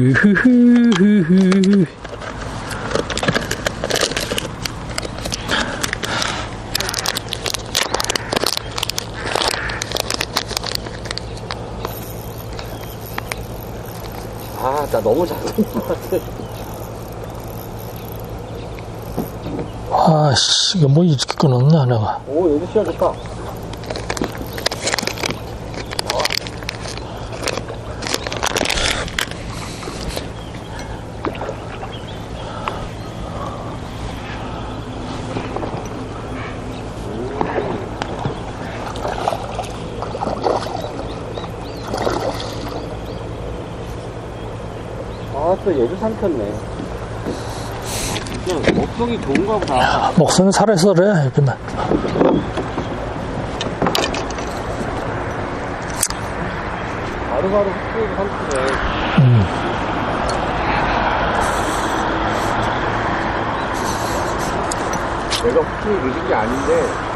으흐흐흐흐. 아, 나 너무 작은 것 같아. 아 씨, 이거 뭐 이렇게 끊었나, 내가. 오, 여기 시야 좋다. 아, 또 얘도 삼켰네. 그냥 먹성이 좋은가 보다. 목선이 살아서 그래, 이렇게만. 바로바로 훅 삼키네. 음. 내가 훅 늦은 게 아닌데.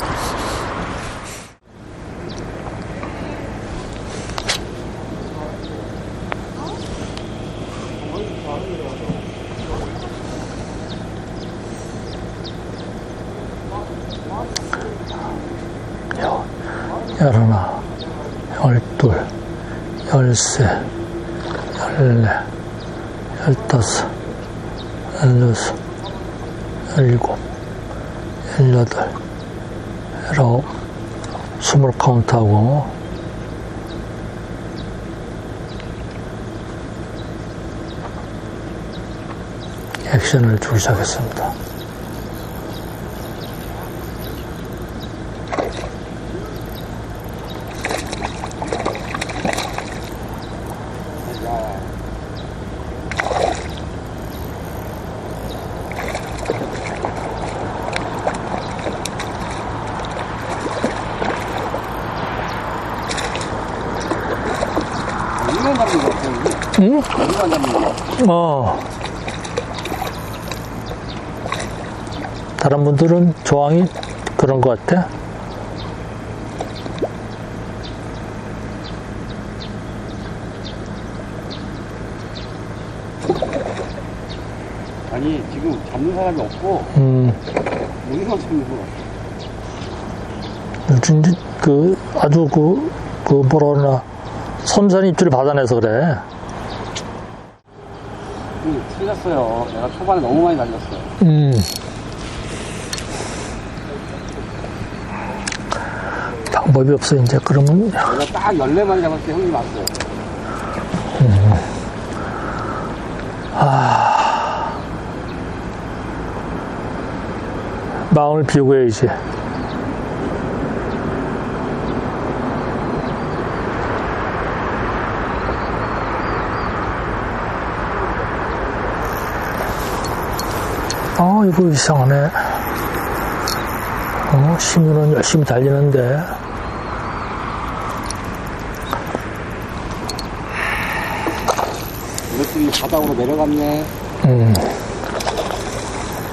열하나, 열둘, 열세, 열네, 열다섯, 열여섯, 열일곱, 열여덟, 열아홉, 스물 카운트하고, 액션을 주기 시작했습니다. 물만 잡는 거 같아, 거. 어. 다른 분들은 조항이 그런 것 같아? 아니, 지금 잡는 사람이 없고, 음, 물만 잡는 거 같아. 요즘 그 아주 그, 그 뭐라 그러나 섬세한 입질을 받아내서 그래. 응, 틀렸어요. 내가 초반에 너무 많이 날렸어요. 음. 방법이 없어, 이제. 그러면, 내가 딱 14마리 잡았을 때 형님 왔어요. 마음을 비우고 해야지. 아, 이거 이상하네. 어, 시민은 열심히 달리는데. 이것들이 바닥으로 내려갔네. 음.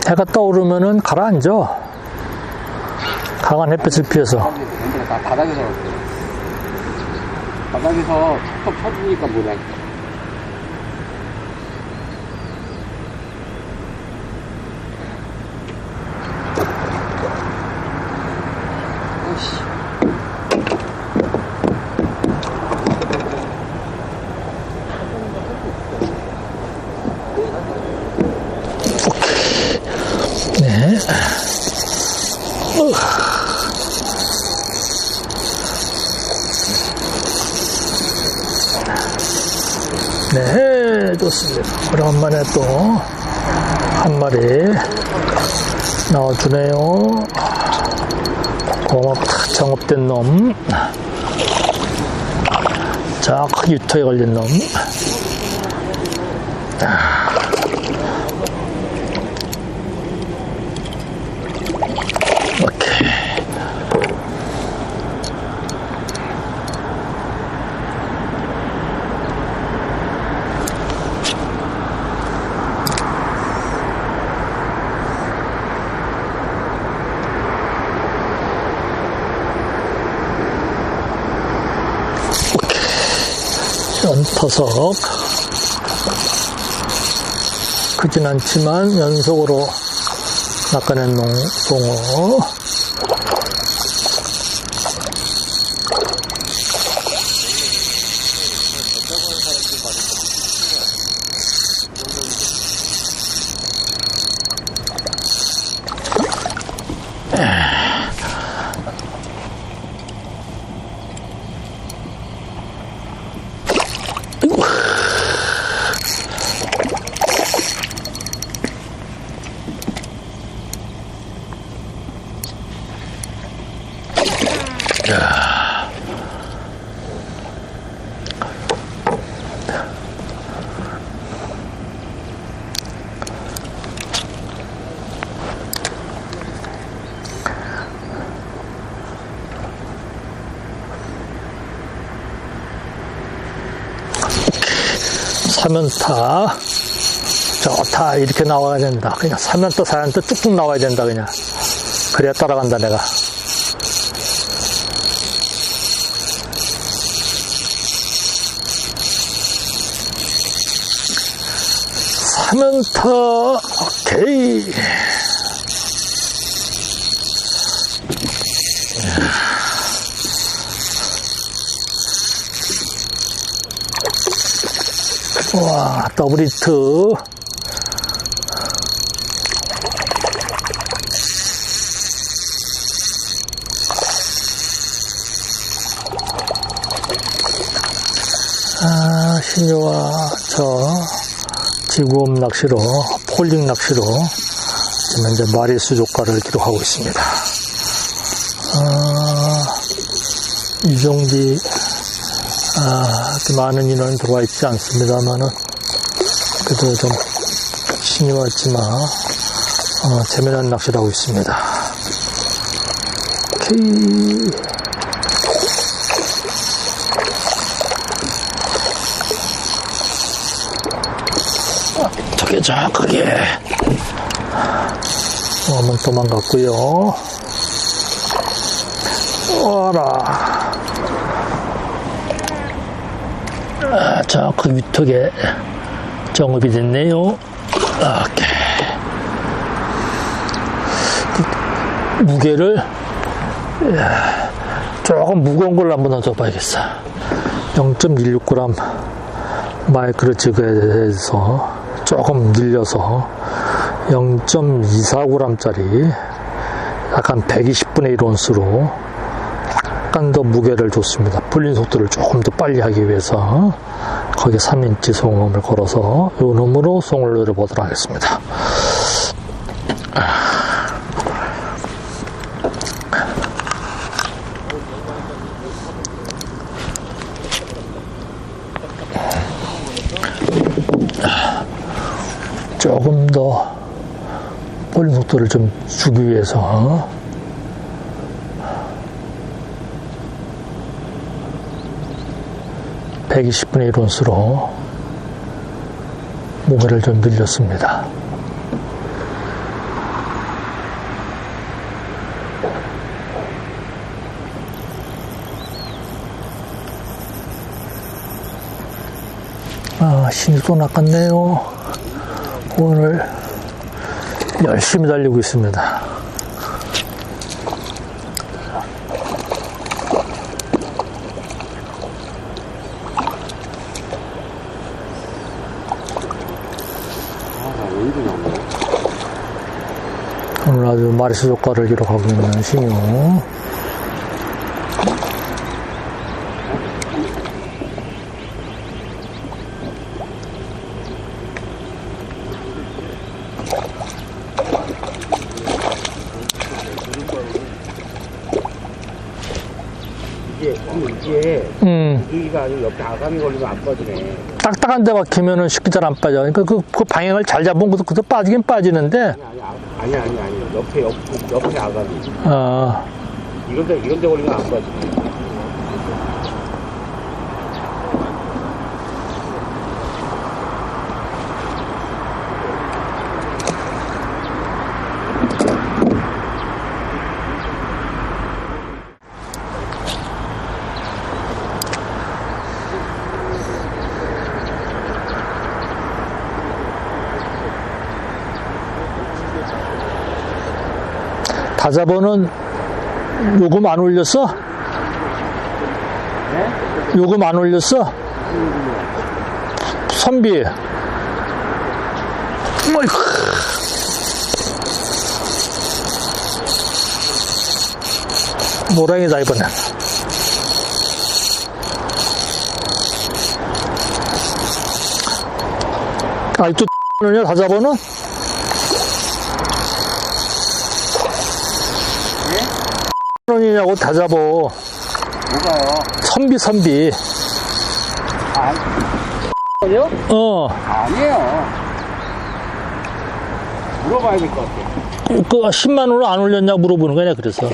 해가 떠오르면은 가라앉아. 강한 햇빛을 피해서. 바닥에서. 바닥에서 툭툭 쳐주니까 뭐냐. 아이씨. 네. 네, 좋습니다. 오랜만에 또 한 마리 나와주네요. 고맙다, 정업된 놈. 자, 크게 유토에 걸린 놈. 연터석. 크진 않지만 연속으로 낚아낸 농, 송어. 사면타. 좋다 이렇게 나와야 된다. 그냥 사면타 사면타 쭉쭉 나와야 된다 그냥. 그래야 따라간다 내가 사면타 오케이. 와 더블 히트. 아 신유와 저 지구음 낚시로 폴링 낚시로 지금 현재 마리수 조가를 기록하고 있습니다 아, 이종기 아, 많은 인원이 들어와 있지 않습니다만은, 그래도 좀 신이 왔지만, 어, 재미난 낚시를 하고 있습니다. 오케이. 저게 정확하게. 한번 도망갔고요 와라. 아, 저, 그 위턱에 정업이 됐네요. 오케이. 그 무게를, 이야, 조금 무거운 걸로 한번 넣어줘봐야겠어. 0.16g 마이크로 지그에서 조금 늘려서 0.24g짜리 약간 120분의 1온수로 약간 더 무게를 줬습니다. 풀린 속도를 조금 더 빨리 하기 위해서 거기에 3인치 송음을 걸어서 요 놈으로 송을 노려보도록 하겠습니다. 조금 더 풀린 속도를 좀 주기 위해서 120분의 1온수로 무게를 좀 늘렸습니다. 아, 신이 또 낚았네요. 오늘 열심히 달리고 있습니다. 오늘 아주 마리수 효과를 기록하고 있는 신유. 이게, 이게, 음, 여기가 아니고 옆에 아감이 걸리면 안 빠지네. 딱딱한 데 박히면은 쉽게 잘 안 빠져. 그러니까 그, 그 방향을 잘 잡으면 그도, 그도 빠지긴 빠지는데, 아니, 아니, 아니, 아니, 아니. 옆에, 옆, 옆에 아감이. 어, 이런데, 이런데 걸리면 안 빠지네. 다자버는 요금 안 올렸어? 네? 요금 안 올렸어? 선비. 어이구. 노랑이다, 이번엔. 아직도 는요 다자버는? 원이냐고 다자버. 뭐가요? 선비, 선비. 아, 아니요? 어. 아니에요. 물어봐야 될 것 같아요. 그 10만 원을 안 올렸냐 물어보는 거냐 그래서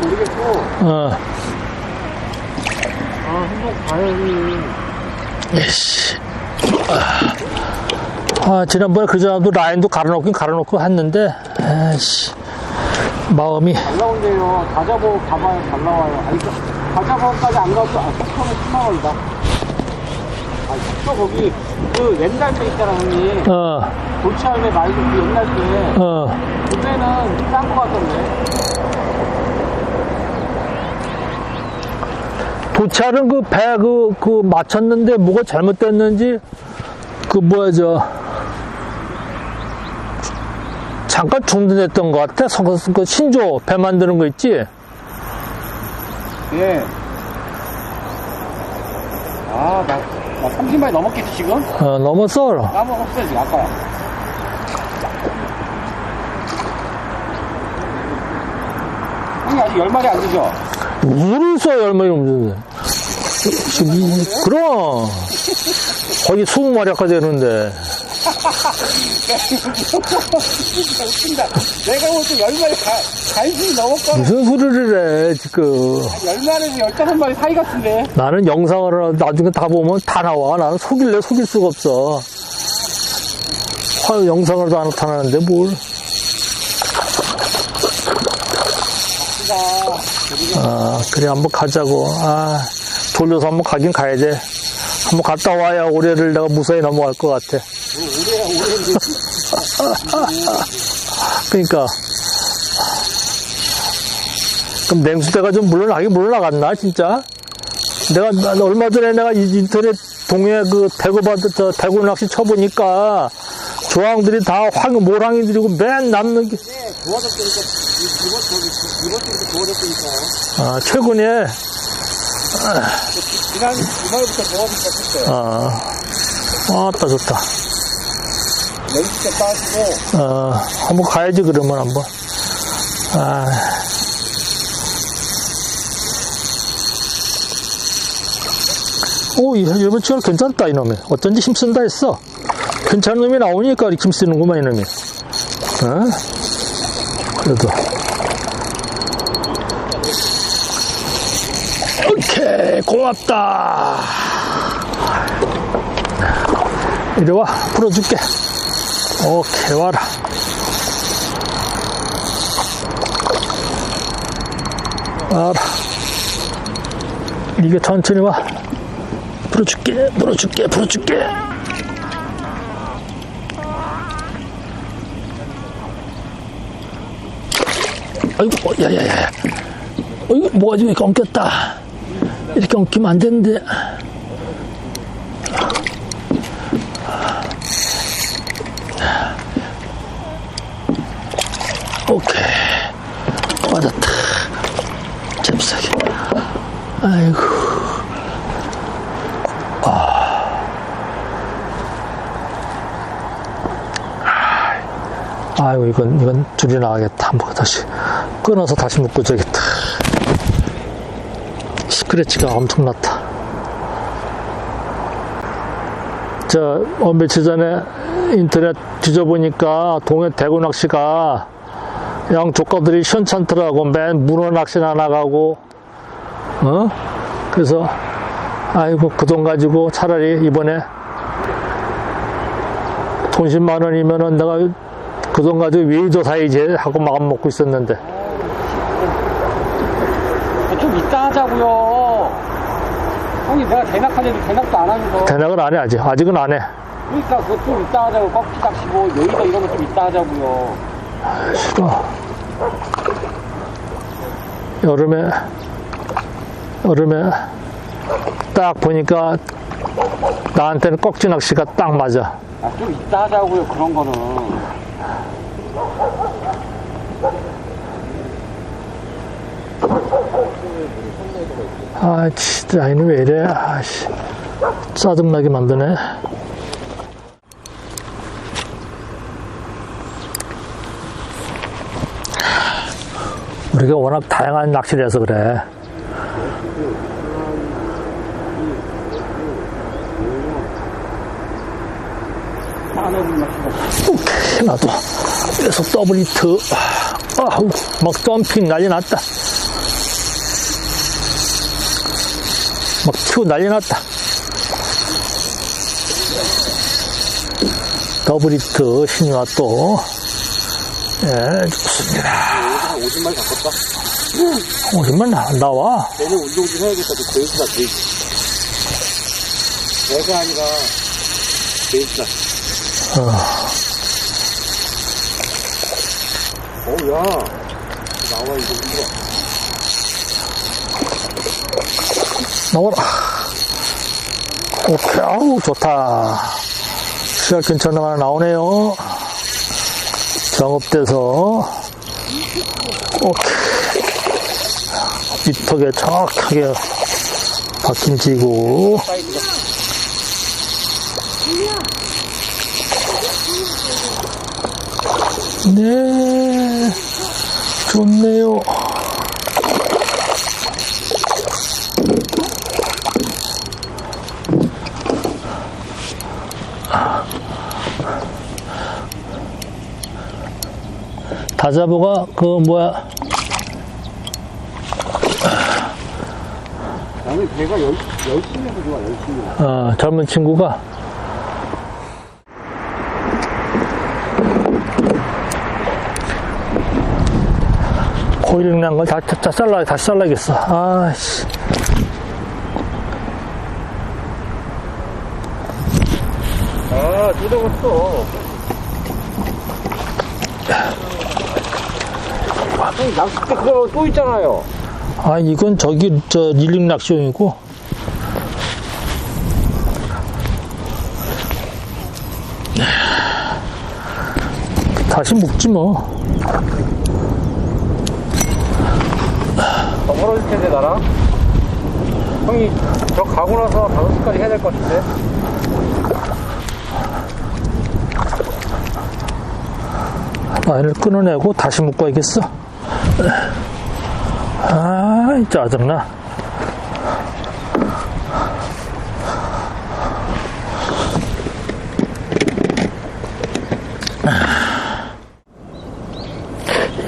모르겠고, 어 아, 한번 형님. 예씨 아, 아, 지난번에 그전에도 라인도 갈아놓긴 갈아놓고 했는데 에이씨 마음이 잘 나온대요. 다자보 가봐요. 잘 나와요. 아니, 그 다자보까지 안 가도, 아, 10만 원이다. 아, 숙소 거기, 그 옛날 때 있잖아, 형님. 어 도치할매 말고 그 옛날 때. 어. 그때는 싼거 같던데. 도찰은 그 배 그 그 맞췄는데 뭐가 잘못됐는지 그 뭐야 저 잠깐 중단했던 것 같아. 서- 그 신조 배 만드는 거 있지? 예. 아, 나, 나 30마리 넘었겠지, 지금? 어 넘었어. 까먹었어요, 지금, 아까. 형님, 아직 10마리 안 되죠? 무슨 써 열마리 없는데. 지금 이- 그럼 거기 20마리까지 되는데 웃긴다. 내가 볼때 10마리 가, 간신히 넘었거든. 무슨 소리를 해 지금. 10마리에서 15마리 사이 같은데. 나는 영상을 나중에 다 보면 다 나와. 나는 속일래 속일 수가 없어. 화 영상으로도 안 나타나는데 뭘. 아, 그래 한번 가자고. 아 돌려서 한번 가긴 가야 돼 한번 갔다 와야 올해를 내가 무사히 넘어갈 것 같아 그러니까 그럼 냉수대가 좀 물러나긴 물러나갔나 진짜 내가 나- 얼마 전에 내가 이- 인터넷 동해 그 대구 바다 저 대구 낚시 쳐보니까 조항들이 다 황, 모랑이들이고 맨 남는 게 도와줬으니까, 이번, 저기, 이번 주부터 도와줬으니까요. 아, 최근에 지난 주말부터 했어요. 아, 아따 좋다. 때 빠지고, 어, 한번 가야지 그러면 한번. 아. 오, 이- 이번 주말 괜찮다, 이놈이. 어쩐지 힘쓴다 했어. 괜찮은 놈이 나오니까 힘쓰는구만, 이놈이. 어? 그래도. 오케이, 고맙다. 이리 와, 풀어줄게. 오케이, 와라. 와라. 이게 천천히 와. 풀어줄게, 풀어줄게, 풀어줄게. 아이고, 어, 야, 야, 야. 어이구, 뭐가 지금 이렇게 엉켰다. 이렇게 엉키면 안 되는데. 오케이. 맞았다. 잽싸게. 아이고. 아. 아이고, 이건, 이건 줄이 나가겠다. 한번 다시 끊어서 다시 묶어줘야겠다. 스크래치가 엄청났다. 저, 어, 며칠 전에 인터넷 뒤져보니까 동해 대구 낚시가 양 조카들이 시원찮더라고. 맨 문어 낚시나 나가고, 어? 그래서, 아이고, 그 돈 가지고 차라리 이번에 돈 10만 원이면은 내가 그 돈 가지고 웨이저 사이지 하고 마음 먹고 있었는데. 좀 이따 하자고요. 형이 내가 대낙하려도 대낙도 안 하면서. 대낙을 안 해, 아직. 아직은 안 해. 그러니까 그거 좀 이따 하자고 꺾기 낚시고 여의도 이런 거 좀 이따 하자고요 싫어. 여름에, 여름에 딱 보니까 나한테는 꺽지 낚시가 딱 맞아. 아 좀 이따 하자고요 그런 거는 아, 진짜, 아니, 왜 이래. 아씨. 짜증나게 만드네. 우리가 워낙 다양한 낚시를 해서 그래. 낚시가 오케이, 나도. 계속 더블 히트. 아우, 막 점핑 난리 났다. 막 튀고 난리 났다. 더블 히트, 신이와 또. 예, 좋습니다. 한 50마리 잡혔다 오랜만 나, 나와. 내년 운동 좀 해야겠다 그 베이스가 베이스 내가 아니라 베이스가 어, 어우야 나와 이거 힘들어 나와라. 오케이, 아우, 좋다. 시작 근처 하나 나오네요. 정업돼서. 오케이. 밑턱에 정확하게 박힌 지고. 사이즈가 네. 좋네요. 다자보가 그 뭐야 나는 배가 열, 열심히 해서 좋아 열심히 어, 젊은 친구가 고이름 난걸 다, 다, 다 잘라, 다시 잘라야겠어. 아씨. 아 뜯어봤어 형님 낚싯대 그거 또 있잖아요 아, 이건 저기, 저, 릴링 낚시용이고. 다시 묶지 뭐. 더 멀어질 텐데 나랑 형이 저 가고 나서 5시까지 해야 될 것 같은데 라인을 끊어내고 다시 묶어야겠어. 아, 짜증나.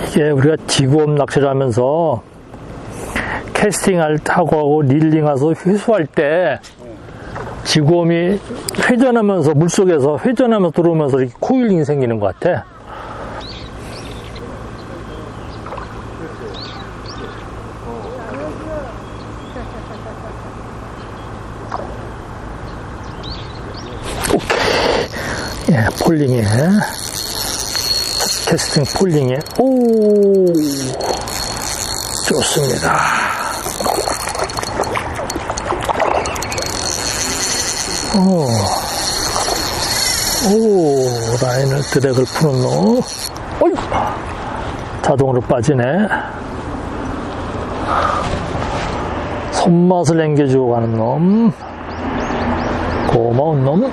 이게 우리가 지구업 낚시를 하면서 캐스팅할 하고 하고 릴링 해서 회수할 때 지구엄이 회전하면서 물속에서 회전하면서 들어오면서 이렇게 코일링이 생기는 것 같아. 오케이. 예, 폴링에. 캐스팅 폴링에. 오, 좋습니다. 오, 오, 라인을 드랙을 푸는 놈. 어이, 자동으로 빠지네. 손맛을 남겨주고 가는 놈. 고마운 놈.